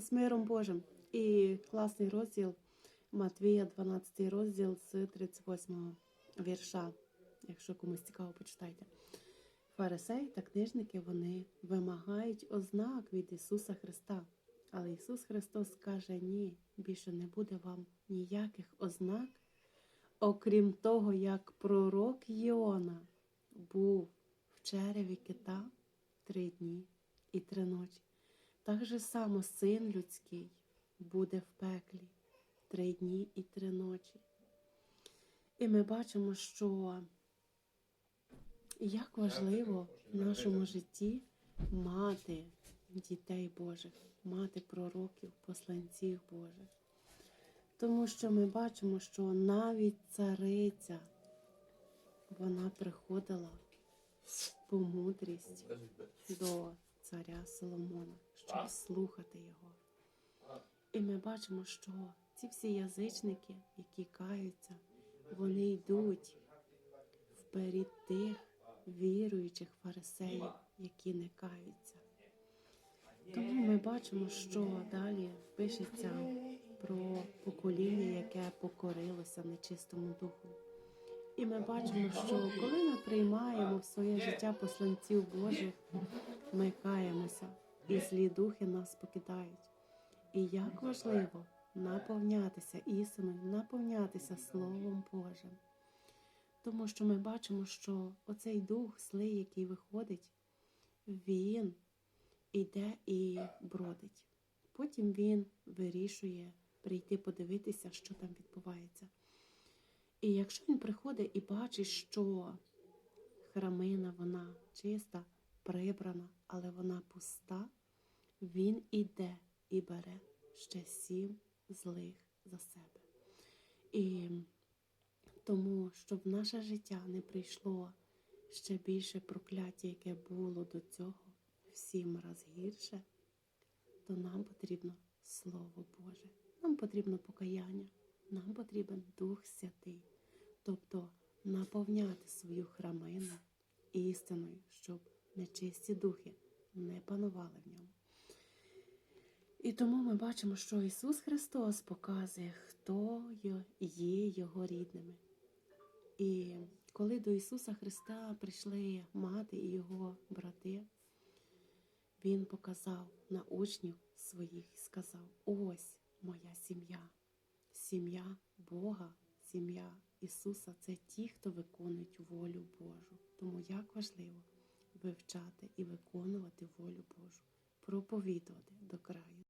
з миром Божим. І класний розділ Матвія, 12 розділ з 38 вірша. Якщо комусь цікаво, почитайте. Фарисеї та книжники вони вимагають ознак від Ісуса Христа. Але Ісус Христос каже: ні, більше не буде вам ніяких ознак, окрім того, як пророк Йона був в череві кита три дні і три ночі. Так же само син людський буде в пеклі три дні і три ночі. І ми бачимо, що як важливо в нашому житті мати дітей Божих, мати пророків, посланців Божих. Тому що ми бачимо, що навіть цариця вона приходила по мудрість до царя Соломона, щоб слухати його. І ми бачимо, що ці всі язичники, які каються, вони йдуть вперед тих віруючих фарисеїв, які не каються. Тому ми бачимо, що далі пишеться про покоління, яке покорилося нечистому духу. І ми бачимо, що коли ми приймаємо в своє життя посланців Божих, ми каємося, і злі духи нас покидають. І як важливо наповнятися істиною, наповнятися Словом Божим. Тому що ми бачимо, що оцей дух злий, який виходить, він іде і бродить. Потім він вирішує прийти подивитися, що там відбувається. І якщо він приходить і бачить, що храмина вона чиста, прибрана, але вона пуста, він іде і бере ще сім злих за себе. І тому, щоб в наше життя не прийшло ще більше прокляття, яке було до цього, в сім раз гірше, то нам потрібно Слово Боже, нам потрібно покаяння, нам потрібен Дух Святий, наповняти свою храмину істиною, щоб нечисті духи не панували в ньому. І тому ми бачимо, що Ісус Христос показує, хто є Його рідними. І коли до Ісуса Христа прийшли мати і Його брати, Він показав на учнів своїх і сказав: Ось моя сім'я, сім'я Бога, сім'я Ісуса це ті, хто виконують волю Божу. Тому як важливо вивчати і виконувати волю Божу, проповідувати до краю.